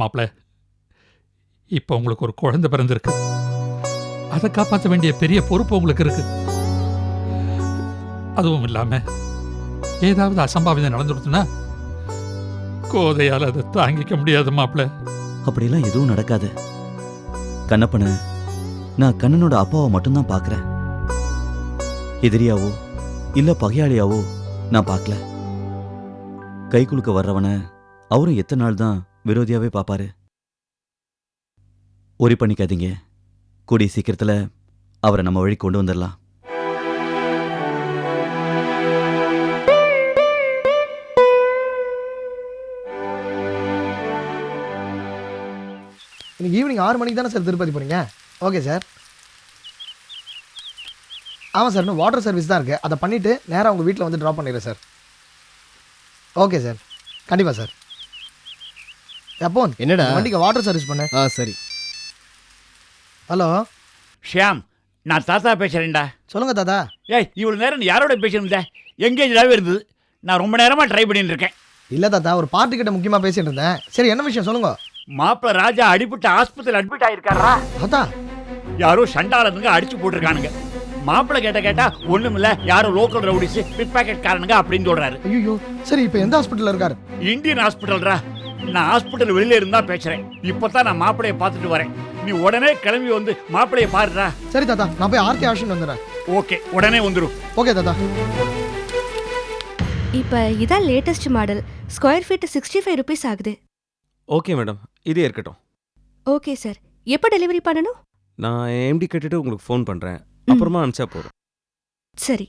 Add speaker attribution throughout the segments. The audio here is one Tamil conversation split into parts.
Speaker 1: மாப்பிள்ள இப்போ உங்களுக்கு ஒரு குழந்தை பிறந்திருக்கு. அதை காப்பாற்ற வேண்டிய பெரிய பொறுப்பு உங்களுக்கு இருக்கு. அதுவும் இல்லாம ஏதாவது அசம்பாவிதம் நடந்துடுச்சுன்னா கோதையால் அதை தாங்கிக்க முடியாது மாப்பிள்ள
Speaker 2: அப்படிலாம் எதுவும் நடக்காது. கண்ணப்பனை நான் கண்ணனோட அப்பாவை மட்டும்தான் பார்க்குறேன். எதிரியாவோ இல்ல பகையாளியாவோ நான் பார்க்கல. கை குலுக்க வர்றவன அவரும் எத்தனை நாள் தான் விரோதியாவே பார்ப்பாரு ஒரி பண்ணிக்காதீங்க. கூடிய சீக்கிரத்தில் அவரை நம்ம வழி கொண்டு வந்துடலாம்
Speaker 3: இன்னைக்கு ஈவினிங் ஆறு மணிக்கு தானே சார் திருப்பதி போகிறீங்க ஓகே சார் ஆமாம் சார் இன்னும் வாட்டர் சர்வீஸ் தான் இருக்குது அதை பண்ணிவிட்டு நேராக உங்கள் வீட்டில் வந்து ட்ராப் பண்ணிடுறேன் சார் ஓகே சார் கண்டிப்பாக சார் எப்போ
Speaker 4: என்னடா?
Speaker 3: வண்டிக்கு வாட்டர் சர்வீஸ் பண்ணு.
Speaker 4: ஆ சரி.
Speaker 3: ஹலோ?
Speaker 5: ஷியாம் நான் தாத்தா பேசுகிறேன்டா
Speaker 3: சொல்லுங்கள் தாத்தா.
Speaker 5: ஏய் இவ்வளோ நேரம் நீ யாரோட பேசியிருந்த எங்கேஜாகவே இருந்தது. நான் ரொம்ப நேரமாக ட்ரை பண்ணிட்டு இருக்கேன்.
Speaker 3: இல்லை தாத்தா ஒரு பார்ட்டி கிட்ட முக்கியமாக பேசிட்டு இருந்தேன். சரி என்ன விஷயம் சொல்லுங்க.
Speaker 5: மாப்பிள்ள ராஜா அடிபட்டு ஆஸ்பத்திரியில் அட்மிட் ஆயிருக்காரா?
Speaker 3: தாத்தா.
Speaker 5: யாரோ சண்டாளனுங்க அடிச்சு போட்டிருக்கானுங்க. மாப்பிள்ளை கேட்ட கேட்டா ஒண்ணுமில்ல யாரோ லோக்கல் ரவுடிஸ் பிக் பாக்கெட் காரனுங்க அப்படின்னு சொல்றாரு.
Speaker 3: ஐயோ சரி இப்போ எந்த ஹாஸ்பிட்டலில் இருக்காரு?
Speaker 5: இந்தியன் ஹாஸ்பிட்டல்ரா நான் ஹாஸ்பிட்டல் வெளியில இருந்தா பேசுறேன். இப்பதான் நான் மாப்பிளைய பார்த்துட்டு வரேன். நீ உடனே கிளம்பி வந்து மாப்பிளைய பாருடா.
Speaker 3: சரி தாத்தா. நான் போய் ஆர்கே ஆஷன் வந்துடுறேன்.
Speaker 5: ஓகே உடனே வந்துரும்.
Speaker 3: ஓகே தாத்தா.
Speaker 6: இப்போ இதான் latest model square feet sixty five rupees ஆகுது.
Speaker 7: ஓகே மேடம் இதே இருக்கட்டும்.
Speaker 6: ஓகே சார் எப்போ டெலிவரி பண்ணணும்?
Speaker 7: நான் எம்டி கட்டிட்டு உங்களுக்கு ஃபோன் பண்ணுறேன் அப்புறமா அனுப்பிச்சா போதும்.
Speaker 6: சரி.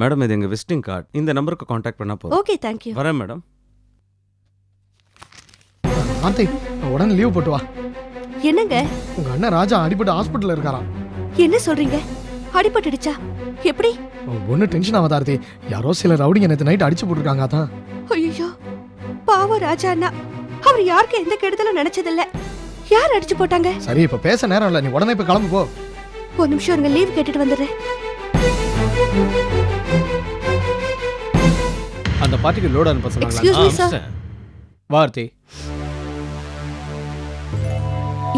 Speaker 7: மேடம் இது எங்கள் விசிட்டிங் கார்டு இந்த நம்பருக்கு காண்டாக்ட் பண்ணால் போதும்.
Speaker 6: ஓகே தேங்க்யூ
Speaker 7: வரேன் மேடம்
Speaker 3: கார்த்தி உடனே லீவ் போட்டு வா.
Speaker 6: என்னங்க?
Speaker 3: உங்கள் அண்ணன் ராஜா அடிபட்டு ஹாஸ்பிட்டலில் இருக்காராம்.
Speaker 6: என்ன சொல்றீங்க? அடிபட்டுடுச்சா? எப்படி?
Speaker 3: ஒன்றும் டென்ஷன் ஆகாத ஆர்த்தி? யாரோ சில ரவுடிங்க நேற்று நைட் அடிச்சு போட்டிருக்காங்க அதான்.
Speaker 6: ஐயோ பாவம் ராஜா அண்ணா. அவர் யாருக்கு எந்த கெடுதலும் நினைச்சதில்ல. யார் அடிச்சு போட்டாங்க?
Speaker 3: சரி இப்போ பேச நேரம் இல்லை. நீ உடனே இப்போ கிளம்பு போ.
Speaker 6: ஒரு நிமிஷம் இருங்க லீவ் கேட்டுட்டு வந்துடுறேன்.
Speaker 4: அந்த பார்ட்டிக்கு லோடு அனுப்ப. சொன்னாங்களா? வார்த்தி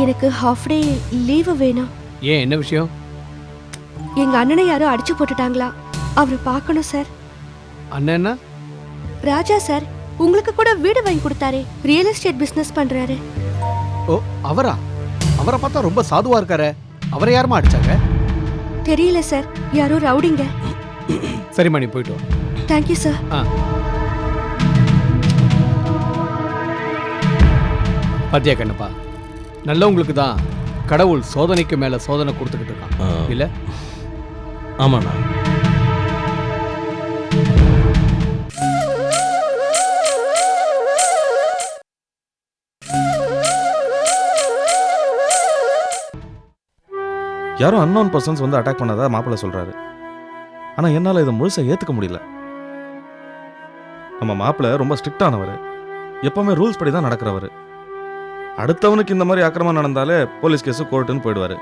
Speaker 6: எனக்கு ஹாஃப் டே லீவு வேணும்.
Speaker 4: ஏன் என்ன விஷயம்?
Speaker 6: எங்க அண்ணனை யாரோ அடிச்சு போட்டுட்டாங்களா? அவரை பார்க்கணும் சார்
Speaker 4: அண்ணன்னா?
Speaker 6: ராஜா சார் உங்களுக்கு கூட வீடு வாங்கி கொடுத்தாரே. ரியல் எஸ்டேட் பிசினஸ் பண்றாரு.
Speaker 4: ஓ அவரா? அவரை பார்த்தா ரொம்ப சாதுவா இருக்காரு. அவரை யாருமா அடிச்சாங்க?
Speaker 6: தெரியல சார் யாரோ ரவுடிங்க.
Speaker 4: சரிம்மா நீ போயிட்டு வா.
Speaker 6: தேங்க்யூ சார்
Speaker 4: பாத்தியா கண்ணப்பா? நல்லவங்களுக்கு தான் கடவுள் சோதனைக்கு மேல சோதனை கொடுத்துக்கிட்டு இருக்கான். இல்ல?
Speaker 7: ஆமாண்ணா
Speaker 8: யாரோ அன்னோன் பர்சன்ஸ் வந்து அட்டாக் பண்ணதா மாப்பிள்ளை சொல்றாரு. ஆனா என்னால இதை முழுசா ஏத்துக்க முடியல. நம்ம மாப்பிள்ளை ரொம்ப ஸ்ட்ரிக்டானவர் எப்பவுமே ரூல்ஸ் படி தான் நடக்கிறவர். அடுத்தவனுக்கு இந்த மாதிரி அக்கிரமம் நடந்தாலே போலீஸ் கேஸ் கோர்ட்டுன்னு போயிடுவாரு.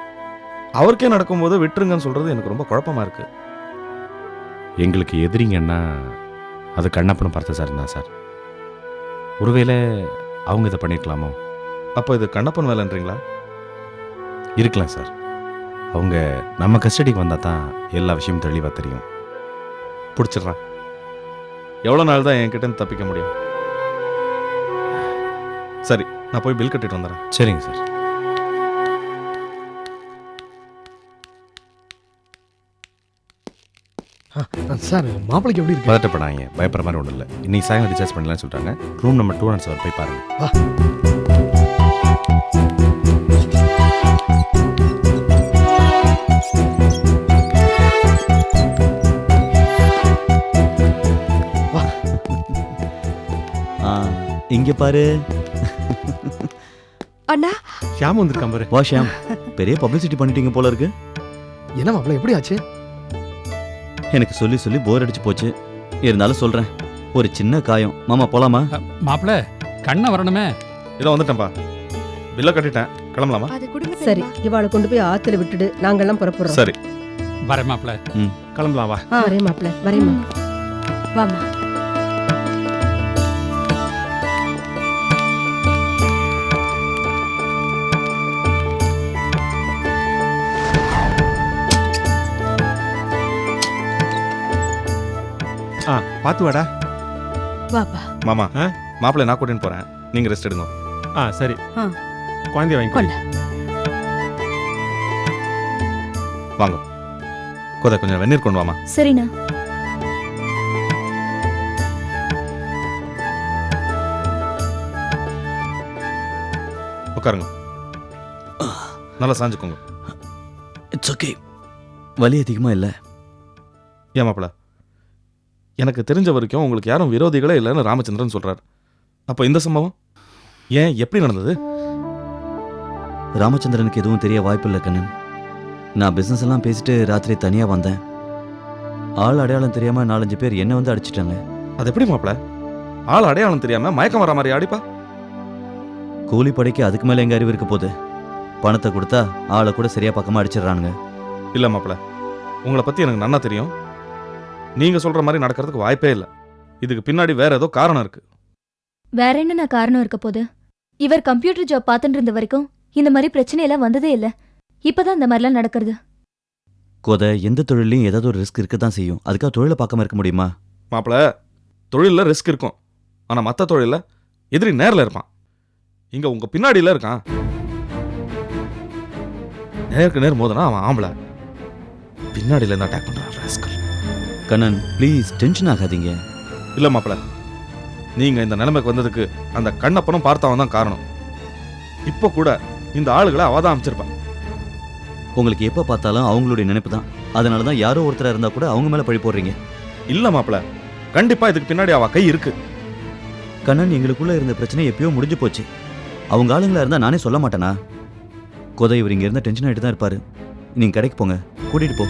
Speaker 8: அவருக்கே நடக்கும்போது விட்டுருங்கன்னு சொல்றது எனக்கு ரொம்ப குழப்பமா இருக்கு.
Speaker 9: எங்களுக்கு எதிரிங்கன்னா அது கண்ணப்பனும் பார்த்த சார் தான் சார். ஒருவேளை அவங்க இதை பண்ணியிருக்கலாமோ
Speaker 8: அப்போ இது கண்ணப்பன் வேலைன்றீங்களா?
Speaker 9: இருக்கலாம் சார். அவங்க நம்ம கஸ்டடிக்கு வந்தால் தான் எல்லா விஷயமும் தெளிவாக தெரியும்.
Speaker 8: பிடிச்சிடுறேன் எவ்வளோ நாள் தான் என்கிட்ட தப்பிக்க முடியும்? சரி நான் போய் பில் கட்டிட்டு வந்துடுறேன்
Speaker 9: சரிங்க சார்.
Speaker 3: சார் மாப்பிளைக்கு எப்படி இருக்கு?
Speaker 9: பதட்டப்படாங்க பயப்படுற மாதிரி ஒன்றும் இல்லை இன்னைக்கு சாயங்காலம் ரீசார்ஜ் பண்ணலாம்னு சொல்லிட்டாங்க room number two hundred seven போய் பாருங்க.
Speaker 2: ஆ இங்க பாரு.
Speaker 6: அண்ணா.
Speaker 7: ஷியாம் வந்திருக்கான் பாரு.
Speaker 2: வா ஷியாம். பெரிய பப்ளிசிட்டி பண்ணிட்டீங்க போல இருக்கு.
Speaker 3: என்ன மாப்பிள எப்படி ஆச்சு?
Speaker 2: எனக்கு சொல்லி சொல்லி போர் அடிச்சு போச்சு. இருந்தாலும் சொல்றேன். ஒரு சின்ன காயம். மாமா போலாமா?
Speaker 1: மாப்பிள்ள கண்ணை வரணுமே.
Speaker 8: இதோ வந்துட்டேன்ப்பா பில்லை கட்டிட்டேன். கிளம்பலாமா?
Speaker 6: அது கொடுங்க
Speaker 10: சரி. இவாளை கொண்டு போய் ஆத்துல விட்டுடு. நாங்கெல்லாம் புறப்படுறோம்.
Speaker 8: சரி.
Speaker 1: வரேன் மாப்பிள்ள.
Speaker 7: கிளம்பலாம் வா.
Speaker 10: வரேன் மாப்பிள்ள. வரேம்மா
Speaker 6: வாம்மா.
Speaker 9: ஆ பார்த்து வாடா.
Speaker 6: வாப்பா.
Speaker 8: மாமா
Speaker 9: ஆ?
Speaker 8: மாப்பிள்ளை நான் கூட்டின்னு போறேன். நீங்க ரெஸ்ட் எடுங்க.
Speaker 9: ஆ சரி.
Speaker 6: ஆ.
Speaker 9: குழந்தைய வாங்கி
Speaker 6: கொண்டு.
Speaker 8: வாங்க. கோதை கொஞ்சம் வெந்நீர் கொண்டு வாமா.
Speaker 6: சரிண்ணா.
Speaker 8: உட்காருங்க. நல்லா சாஞ்சுக்கோங்க.
Speaker 2: இட்ஸ் ஓகே வலி அதிகமாக இல்லை.
Speaker 8: ஏன் மாப்பிள்ள? எனக்கு தெரிஞ்ச வரைக்கும் உங்களுக்கு யாரும் விரோதிகளே இல்லைன்னு ராமச்சந்திரன் சொல்றார். அப்போ இந்த சம்பவம்? ஏன் எப்படி நடந்தது?
Speaker 2: ராமச்சந்திரனுக்கு எதுவும் தெரிய வாய்ப்பில்லை கண்ணன். நான் பிஸ்னஸ் எல்லாம் பேசிட்டு ராத்திரி தனியாக வந்தேன். ஆள் அடையாளம் தெரியாமல் நாலஞ்சு பேர் என்னை வந்து அடிச்சிட்டாங்க.
Speaker 8: அது எப்படி மாப்பிள்ள ஆள் அடையாளம் தெரியாம மயக்கம் வர மாதிரி ஆடிப்பா.
Speaker 2: கூலி படைக்கு அதுக்கு மேலே எங்க அறிவு இருக்க போகுது? பணத்தை கொடுத்தா ஆளை கூட சரியா பக்கமாக அடிச்சிடுறானுங்க.
Speaker 8: இல்ல மாப்பிள்ள உங்களை பத்தி எனக்கு நன்னா தெரியும். நீங்க சொல்ற மாதிரி நடக்கிறதுக்கு வாய்ப்பே இல்லை. இதுக்கு பின்னாடி வேற ஏதோ காரணம் இருக்கு.
Speaker 11: வேற என்ன காரணம் இருக்க போது இவர் கம்ப்யூட்டர் ஜாப் பார்த்துட்டு இருந்த வரைக்கும் இந்த மாதிரி பிரச்சனை எல்லாம் வந்ததே இல்ல. இப்பதான் இந்த மாதிரிலாம் நடக்கிறது.
Speaker 2: கொதை எந்த தொழிலையும் ஏதாவது ஒரு ரிஸ்க் இருக்க தான் செய்யும். அதுக்காக தொழிலை பார்க்காம இருக்க முடியுமா?
Speaker 8: மாப்பிள்ள தொழிலில் ரிஸ்க் இருக்கும். ஆனா மற்ற தொழிலில் எதிரி நேரில் இருப்பான். இங்க உங்க பின்னாடியில இருக்கான். நேருக்கு நேர் மோதனா அவன் ஆம்பளை. பின்னாடியில இருந்து attack rascal.
Speaker 2: Kannan please tension ஆகாதீங்க.
Speaker 8: இல்ல மாப்பிள்ள நீங்க இந்த நிலைமைக்கு வந்ததுக்கு அந்த கண்ணப்பனும் பார்த்தவன் தான் காரணம். இப்போ கூட இந்த ஆளுகளை அவ தான் அமைச்சிருப்பான்
Speaker 2: உங்களுக்கு எப்போ பார்த்தாலும் அவங்களுடைய நினைப்பு தான். அதனால தான் யாரோ ஒருத்தராக இருந்தால் கூட அவங்க மேலே பழி போடுறீங்க.
Speaker 8: இல்ல மாப்பிள்ள கண்டிப்பா இதுக்கு பின்னாடி அவ கை இருக்கு.
Speaker 2: கண்ணன் எங்களுக்குள்ள இருந்த பிரச்சனை எப்பயோ முடிஞ்சு போச்சு. அவங்க ஆளுங்களா இருந்தா நானே சொல்ல மாட்டேனா? கொதை இவர் இங்க இருந்தா டென்ஷன் ஆகிட்டு தான் இருப்பாரு. நீங்க கடைக்கு போங்க. கூட்டிட்டு போ.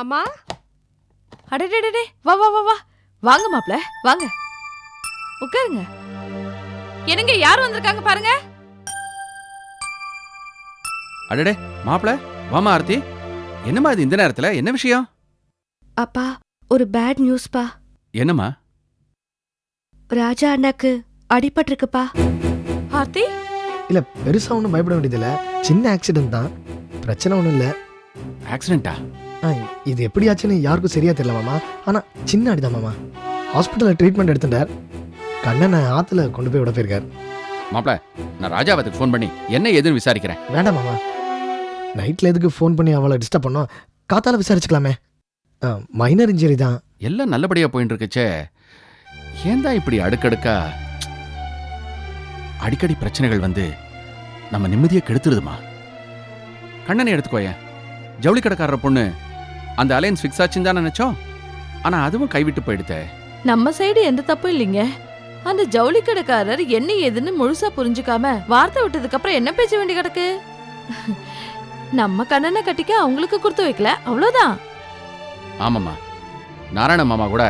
Speaker 6: அம்மா? அடடடடே வா வா வா வா. வாங்க மாப்ள வாங்க. உட்காருங்க. என்னங்க யார் வந்திருக்காங்க பாருங்க?
Speaker 12: அடடே மாப்பிள வாமா ஆர்த்தி. என்னம்மா இது இந்த நேரத்துல? என்ன விஷயம்?
Speaker 6: அப்பா ஒரு பேட் நியூஸ்பா
Speaker 12: என்னம்மா?
Speaker 6: ராஜா அண்ணாக்கு அடிபட்டிருக்குப்பா. ஆர்த்தி?
Speaker 3: இல்லை பெருசாக ஒன்றும் பயப்பட வேண்டியதில்லை. சின்ன ஆக்சிடென்ட் தான். பிரச்சனை ஒன்றும் இல்லை.
Speaker 12: ஆக்சிடென்ட்டா
Speaker 3: ஆ இது எப்படி ஆச்சுன்னு யாருக்கும் சரியா தெரியல மாமா. ஆனால் சின்ன அடிதான் மாமா. ஹாஸ்பிட்டலில் ட்ரீட்மெண்ட் எடுத்துட்டார். கண்ணனை ஆற்றுல கொண்டு போய் விட போயிருக்கார்.
Speaker 12: மாப்பிள நான் ராஜாவத்துக்கு ஃபோன் பண்ணி என்ன ஏதுன்னு விசாரிக்கிறேன்.
Speaker 3: வேண்டாம் மாமா. நைட்டில் எதுக்கு ஃபோன் பண்ணி அவளை டிஸ்டர்ப் பண்ணோம்? காத்தால விசாரிச்சுக்கலாமே. மைனர் இன்ஜுரி தான்.
Speaker 12: எல்லாம் நல்லபடியா போயிட்டு இருக்குச்சே ஏன்டா இப்படி அடுக்கடுக்கா? அடிக்கடி பிரச்சனைகள் வந்து நம்ம நிம்மதியை கெடுத்துருதுமா? கண்ணனை எடுத்துக்கோயேன் ஜவுளி கடைக்காரர் பொண்ணு அந்த அலையன்ஸ் ஃபிக்ஸ் ஆச்சுன்னு தான் நினைச்சோம். ஆனா அதுவும் கைவிட்டு போயிடுத்தே
Speaker 6: நம்ம சைடு எந்த தப்பும் இல்லைங்க. அந்த ஜவுளி கடைக்காரர் என்ன ஏதுன்னு முழுசா புரிஞ்சுக்காம வார்த்தை விட்டதுக்கு அப்புறம் என்ன பேச வேண்டி கிடக்கு? நம்ம கண்ணனை கட்டிக்க அவங்களுக்கு கொடுத்து வைக்கல அவ்வளவுதான்.
Speaker 12: ஆமாம்மா. நாராயண மாமா கூட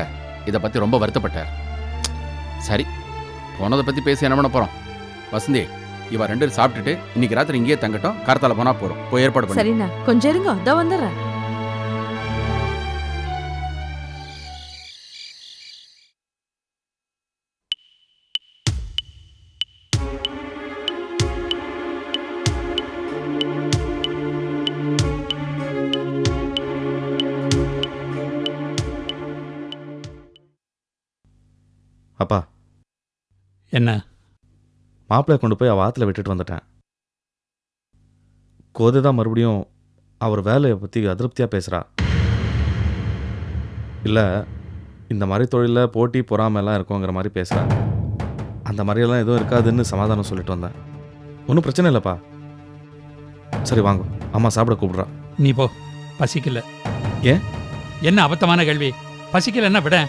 Speaker 12: இதை பத்தி ரொம்ப வருத்தப்பட்டார். சரி போனதை பத்தி பேசி என்ன பண்ண போறோம்? வசந்தி இவ ரெண்டு பேரும் சாப்பிட்டுட்டு இன்னைக்கு ராத்திரி இங்கேயே தங்கட்டும் கார்த்தால போனா போறோம் போய் ஏற்பாடு பண்ணி.
Speaker 6: சரிண்ணா கொஞ்சம் இருங்க இதோ வந்துடுறேன்.
Speaker 8: அப்பா.
Speaker 1: என்ன?
Speaker 8: மாப்பிள்ளைய கொண்டு போய் அவ ஆத்துல விட்டுட்டு வந்துட்டேன். கோதை தான் மறுபடியும் அவர் வேலையை பற்றி அதிருப்தியாக பேசுகிறா இல்லை இந்த மாதிரி தொழிலில் போட்டி பொறாமைலாம் இருக்குங்கிற மாதிரி பேசுகிறா அந்த மாதிரியெல்லாம் எதுவும் இருக்காதுன்னு சமாதானம் சொல்லிட்டு வந்தேன். ஒன்றும் பிரச்சனை இல்லைப்பா. சரி வாங்க. அம்மா சாப்பிட கூப்பிடுறா.
Speaker 1: நீ போ. பசிக்கல.
Speaker 8: ஏன்?
Speaker 1: என்ன அபத்தமான கேள்வி? பசிக்கலன்னா விட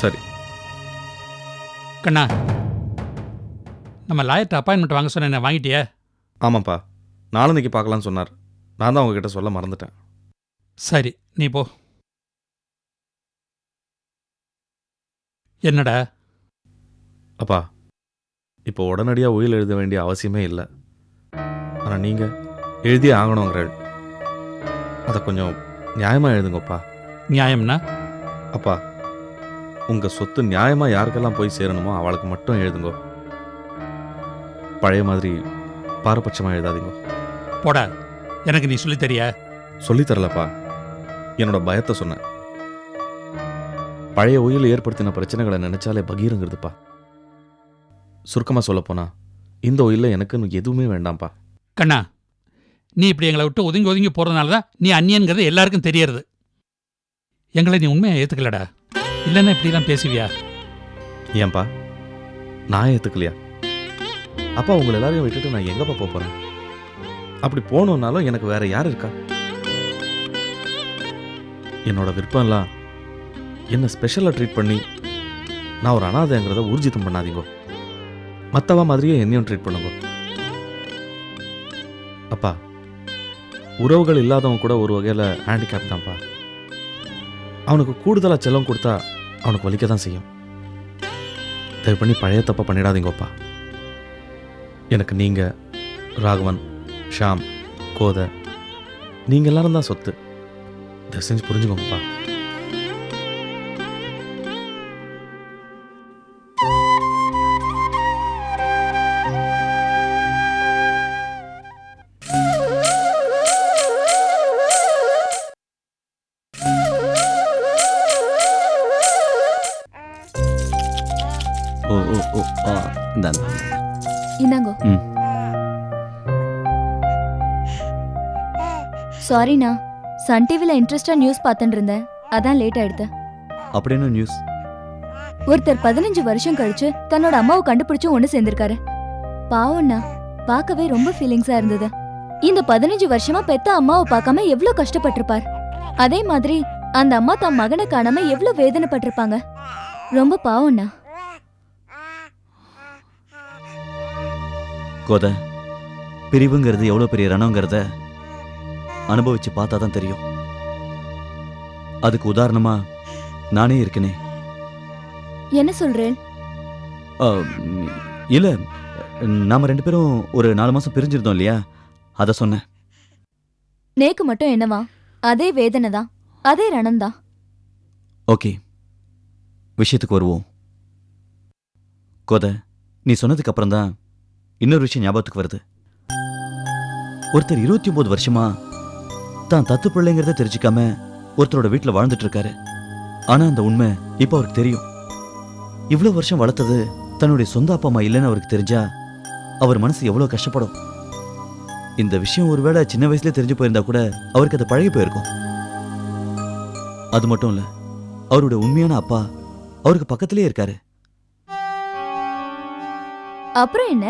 Speaker 8: சரி.
Speaker 1: கண்ணா நம்ம லாயர்ட்ட அப்பாயின்மெண்ட் வாங்க சொன்னேன் வாங்கிட்டியா?
Speaker 8: ஆமாப்பா. நாளன்னைக்கு பார்க்கலான்னு சொன்னார். நான் தான் உங்ககிட்ட சொல்ல மறந்துட்டேன்.
Speaker 1: சரி நீ போ. என்னடா?
Speaker 8: அப்பா இப்போ உடனடியாக உயில் எழுத வேண்டிய அவசியமே இல்லை. ஆனால் நீங்கள் எழுதியே ஆகணுங்கிறாள். அதை கொஞ்சம் நியாயமாக எழுதுங்கப்பா.
Speaker 1: நியாயம்னா?
Speaker 8: அப்பா உங்கள் சொத்து நியாயமாக யாருக்கெல்லாம் போய் சேரணுமோ அவளுக்கு மட்டும் எழுதுங்கோ. பழைய மாதிரி பாரபட்சமாக எழுதாதீங்க.
Speaker 1: போடா எனக்கு நீ சொல்லித் தரியா?
Speaker 8: சொல்லித் தரலப்பா. என்னோட பயத்தை சொன்னேன் பழைய உயில் ஏற்படுத்தின பிரச்சனைகளை நினைச்சாலே பகீருங்கிறதுப்பா. சுருக்கமாக சொல்லப்போனா இந்த உயிலில் எனக்குன்னு எதுவுமே வேண்டாம்ப்பா.
Speaker 1: கண்ணா நீ இப்படி எங்களை விட்டு ஒதுங்கி ஒதுங்கி போறதுனால தான் நீ அந்நியன்கிறது எல்லாருக்கும் தெரியறது. எங்களை நீ உண்மையை ஏத்துக்கலடா? இல்லைன்னா இப்படிலாம் பேசுவியா?
Speaker 8: ஏன்பா? நான் ஏற்றுக்கலையா அப்பா உங்களை எல்லாரையும் விட்டுட்டு நான் எங்கப்பா போக போகிறேன் அப்படி போகணுன்னாலும் எனக்கு வேற யார் இருக்கா? என்னோட விருப்பம்லாம் என்ன ஸ்பெஷலாக ட்ரீட் பண்ணி நான் ஒரு அனாதைங்கிறத ஊர்ஜிதம் பண்ணாதீங்க. மற்றவா மாதிரியே என்னையும் ட்ரீட் பண்ணுங்க. அப்பா உறவுகள் இல்லாதவங்க கூட ஒரு வகையில் ஹேண்டிகேப் தான்ப்பா. அவனுக்கு கூடுதலாக செல்லம் கொடுத்தா அவனுக்கு வலிக்க தான் செய்யும். தயவு பண்ணி பழைய தப்பை பண்ணிடாதீங்கப்பா எனக்கு நீங்கள் ராகவன் ஷாம் கோதை நீங்கள் எல்லாரும் தான் சொத்து. தயவு செஞ்சு புரிஞ்சுக்கோங்கப்பா.
Speaker 11: சாரிண்ணா சன் டிவில இன்ட்ரெஸ்டா நியூஸ் பார்த்துட்டு இருந்தேன். அதான் லேட் ஆயிடுது.
Speaker 2: அப்படின்னு நியூஸ்
Speaker 11: ஒருத்தர் பதினஞ்சு வருஷம் கழிச்சு தன்னோட அம்மாவை கண்டுபிடிச்சு ஒண்ணு சேர்ந்திருக்காரு. பாவம்ண்ணா பார்க்கவே ரொம்ப ஃபீலிங்ஸா இருந்தது. இந்த பதினஞ்சு வருஷமா பெத்த அம்மாவை பார்க்காம எவ்வளவு கஷ்டப்பட்டிருப்பார்? அதே மாதிரி அந்த அம்மா தன் மகனை காணாம எவ்வளவு வேதனைப்பட்டிருப்பாங்க? ரொம்ப பாவம்ண்ணா
Speaker 2: கோதை பிரிவுங்கிறது எவ்வளோ பெரிய ரணங்கிறத அனுபவிச்சு பார்த்தா தான் தெரியும். அதுக்கு உதாரணமா நானே இருக்கனே.
Speaker 11: என்ன சொல்றேன்?
Speaker 2: இல்ல நாம ரெண்டு பேரும் ஒரு நாலு மாசம் பிரிஞ்சிருந்தோம் இல்லையா? அதை சொன்னேன்.
Speaker 11: நேக்கு மட்டும் என்னவா? அதே வேதனை தான் அதே ரணம் தான்.
Speaker 2: ஓகே விஷயத்துக்கு வருவோம். கோதை நீ சொன்னதுக்கு அப்புறம் தான் இன்னொரு விஷயம் ஞாபகத்துக்கு வருது. ஒருத்தர் இருபத்தி ஒன்பது வருஷமா தான் தத்து பிள்ளைங்கிறத தெரிஞ்சுக்காம ஒருத்தரோட வீட்டில் வாழ்ந்துட்டு இருக்காரு. ஆனா அந்த உண்மை இப்போ அவருக்கு தெரியும். இவ்வளவு வருஷம் வளர்த்தது தன்னுடைய சொந்த அப்பா அம்மா இல்லைன்னு அவருக்கு தெரிஞ்சா அவர் மனசு எவ்வளவு கஷ்டப்படும்? இந்த விஷயம் ஒருவேளை சின்ன வயசுல தெரிஞ்சு போயிருந்தா கூட அவருக்கு அது பழகி போயிருக்கும். அது மட்டும் இல்ல அவருடைய உண்மையான அப்பா அவருக்கு பக்கத்திலே இருக்காரு.
Speaker 11: அப்புறம் என்ன?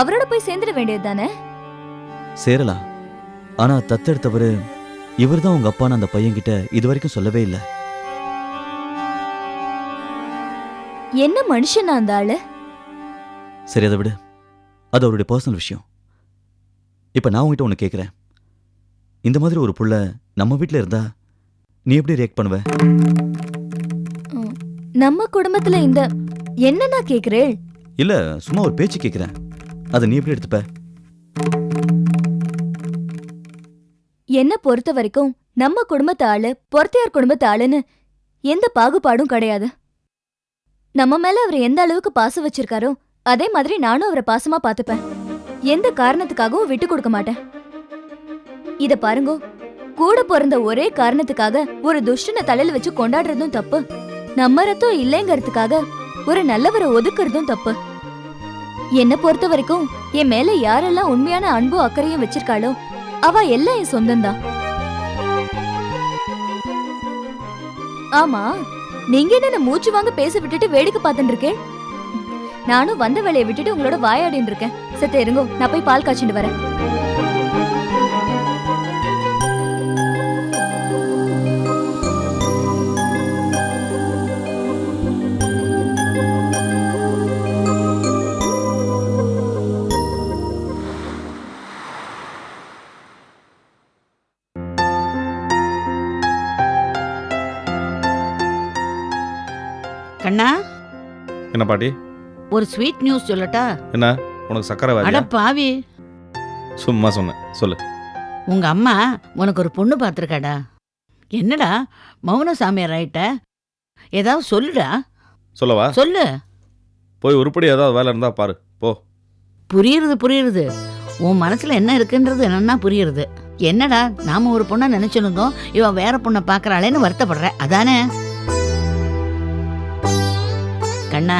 Speaker 11: அவரோட போய் சேர்ந்துட வேண்டியது தானே
Speaker 2: சேரலாம். ஆனா தத்தெடுத்தவர் இவர்தான் உங்க அப்பான்னு அந்த பையன்கிட்ட இது வரைக்கும் சொல்லவே இல்லை.
Speaker 11: என்ன மனுஷனா அந்த ஆளு?
Speaker 2: சரி அதை விடு. அது அவருடைய பர்சனல் விஷயம். இப்ப நான் உங்ககிட்ட ஒன்று கேட்குறேன் இந்த மாதிரி ஒரு புள்ள நம்ம வீட்டில் இருந்தா நீ எப்படி ரியாக்ட் பண்ணுவ?
Speaker 11: நம்ம குடும்பத்துல இந்த என்ன நான் கேக்குறேன்
Speaker 2: இல்ல சும்மா ஒரு பேச்சு கேட்குறேன் அதை நீ எப்படி எடுத்துப்ப?
Speaker 11: என்ன பொறுத்த வரைக்கும் நம்ம குடும்பத்து ஆளு பொறுத்தையார் குடும்பத்து ஆளுன்னு எந்த பாகுபாடும் கிடையாது. நம்ம மேல அவர் எந்த அளவுக்கு பாசம் வச்சிருக்காரோ அதே மாதிரி நானும் அவரை பாசமா பாத்துப்பேன் எந்த காரணத்துக்காகவும் விட்டு கொடுக்க மாட்டேன். இத பாருங்கோ கூட பிறந்த ஒரே காரணத்துக்காக ஒரு துஷ்டனை தலையில வச்சு கொண்டாடுறதும் தப்பு. நம்ம ரத்தம் இல்லைங்கிறதுக்காக ஒரு நல்லவரை ஒதுக்குறதும் தப்பு. என்ன பொறுத்த வரைக்கும் என் மேல யாரெல்லாம் உண்மையான அன்பும் அக்கறையும் வச்சிருக்காளோ அவ எல்லாம் என் சொந்தம்தான். ஆமா நீங்க என்ன மூச்சு வாங்க பேச விட்டுட்டு வேடிக்கை பார்த்துட்டு இருக்கேன்? நானும் வந்த வேலையை விட்டுட்டு உங்களோட வாயாடின்னு இருக்கேன். சத்த இருங்கோ நான் போய் பால் காய்ச்சிட்டு வரேன்.
Speaker 13: கண்ணா
Speaker 8: என்ன பாட்டி?
Speaker 13: ஒரு ஸ்வீட் நியூஸ் சொல்லட்டா?
Speaker 8: என்ன? உனக்கு சக்கரை
Speaker 13: அட பாவி.
Speaker 8: சும்மா சொன்னேன் சொல்லு.
Speaker 13: உங்க அம்மா உனக்கு ஒரு பொண்ணு பார்த்துருக்காடா? என்னடா? மௌன சாமியார் ஆயிட்ட? ஏதாவது சொல்லுடா.
Speaker 8: சொல்லவா?
Speaker 13: சொல்லு.
Speaker 8: போய் உருப்படி ஏதாவது வேலை இருந்தா பாரு. போ.
Speaker 13: புரியுறது புரியுறது. உன் மனசுல என்ன இருக்குன்றது என்னன்னா புரியுறது. என்னடா நாம ஒரு பொண்ணை நினைச்சிருந்தோம் இவன் வேற பொண்ணை பாக்குறாளேன்னு வருத்தப்படுற. அதானே? கண்ணா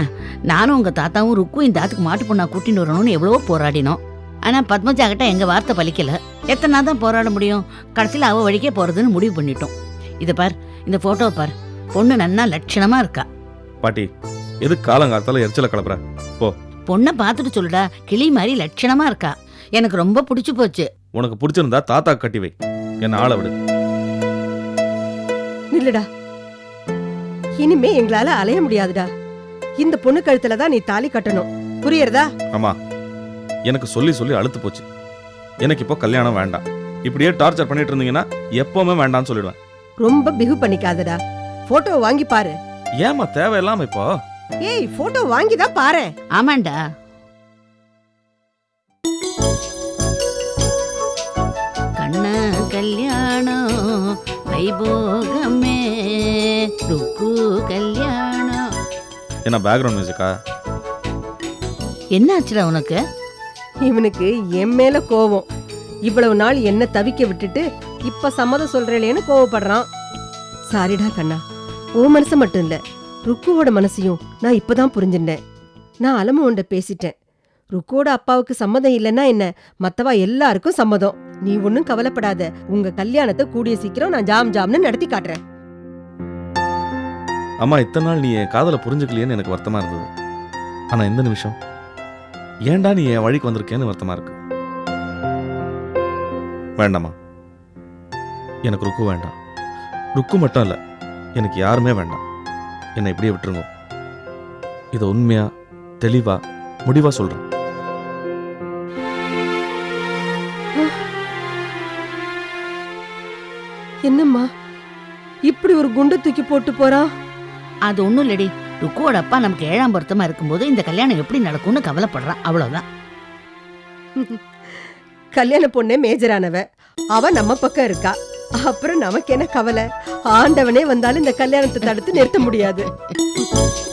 Speaker 13: நானும் உங்க தாத்தாவும் ருக்கும் இந்த ஆத்துக்கு மாட்டு பொண்ணா கூட்டிட்டு வரணும்னு எவ்வளவோ போராடினோம். ஆனா பத்மஜா கிட்ட எங்க வார்த்தை பலிக்கல. எத்தனை நாள் தான் போராட முடியும்? கடைசியில் அவ வழிக்கே போறதுன்னு முடிவு பண்ணிட்டோம். இதை பார் இந்த போட்டோவை பார். பொண்ணு நன்னா லட்சணமா இருக்கா.
Speaker 8: பாட்டி எதுக்கு காலங்காலத்தால எரிச்சல கிளப்புற
Speaker 13: பொண்ணை பார்த்துட்டு சொல்லுடா கிளி மாதிரி லட்சணமா இருக்கா. எனக்கு ரொம்ப பிடிச்சு போச்சு.
Speaker 8: உனக்கு பிடிச்சிருந்தா தாத்தா கட்டி வை. என்ன ஆள விடு.
Speaker 10: நில்லுடா. இனிமே எங்களால அலைய முடியாதுடா. இந்த பொண்ணு கழுத்துல தான் நீ தாலி கட்டணும். புரியுறதா?
Speaker 8: ஆமா எனக்கு சொல்லி சொல்லி அழுத்து போச்சு. எனக்கு இப்போ கல்யாணம் வேண்டாம். இப்படியே டார்ச்சர் பண்ணிட்டு இருந்தீங்கன்னா எப்பவுமே வேண்டாம்னு சொல்லிடுவேன்.
Speaker 10: ரொம்ப பிகு பண்ணிக்காதடா. போட்டோ வாங்கி பாரு.
Speaker 8: ஏமா தேவையில்லாம இப்போ?
Speaker 10: ஏய் போட்டோ வாங்கி தான் பாரு.
Speaker 13: ஆமாண்டா. கண்ண கல்யாணம் வைபோகமே ருக்கு கல்யாணம்.
Speaker 8: என்ன பேக்ரவுண்ட் மியூசிக்கா
Speaker 13: என்னாச்சுடா உனக்கு?
Speaker 10: இவனுக்கு என் மேல கோவம். இவ்வளவு நாள் என்ன தவிக்க விட்டுட்டு இப்ப சம்மதம் சொல்றேன்னு கோவப்படுறான். சாரிடா கண்ணா. உன் மனசு மட்டும் இல்ல. ருக்குவோட மனசையும் நான் இப்பதான் புரிஞ்சுட்டேன் நான் அலமு உண்ட பேசிட்டேன். ருக்குவோட அப்பாவுக்கு சம்மதம் இல்லைன்னா என்ன? மத்தவா எல்லாருக்கும் சம்மதம். நீ ஒன்னும் கவலைப்படாத. உங்க கல்யாணத்தை கூடிய சீக்கிரம் நான் ஜாம் ஜாம்னு நடத்தி காட்டுறேன்.
Speaker 8: அம்மா இத்தனை நாள் நீ என் காதலை புரிஞ்சுக்கலையேன்னு எனக்கு வருத்தமா இருந்தது. ஆனா இந்த நிமிஷம்? ஏன்டா நீ என் வழிக்கு வந்திருக்கேன்னு வருத்தமா இருக்கு. வேண்டாமா எனக்கு ருக்கு வேண்டாம். ருக்கு மட்டும் இல்ல எனக்கு யாருமே வேண்டாம். என்னை இப்படியே விட்டுருங்க. இதை உண்மையா தெளிவா முடிவா சொல்கிறேன்
Speaker 10: என்னம்மா? இப்படி ஒரு குண்டை தூக்கி போட்டு போறான்
Speaker 13: அது ஒண்ணும் இல்லடி. ருக்குவோட அப்பா நமக்கு ஏழாம் பொருத்தமா இருக்கும்போது இந்த கல்யாணம் எப்படி நடக்கும்னு கவலைப்படுறான். அவ்வளவுதான்.
Speaker 10: கல்யாண பொண்ணே மேஜரானவ. அவ நம்ம பக்கம் இருக்கா. அப்புறம் நமக்கு என்ன கவலை? ஆண்டவனே வந்தாலும் இந்த கல்யாணத்தை தடுத்து நிறுத்த முடியாது.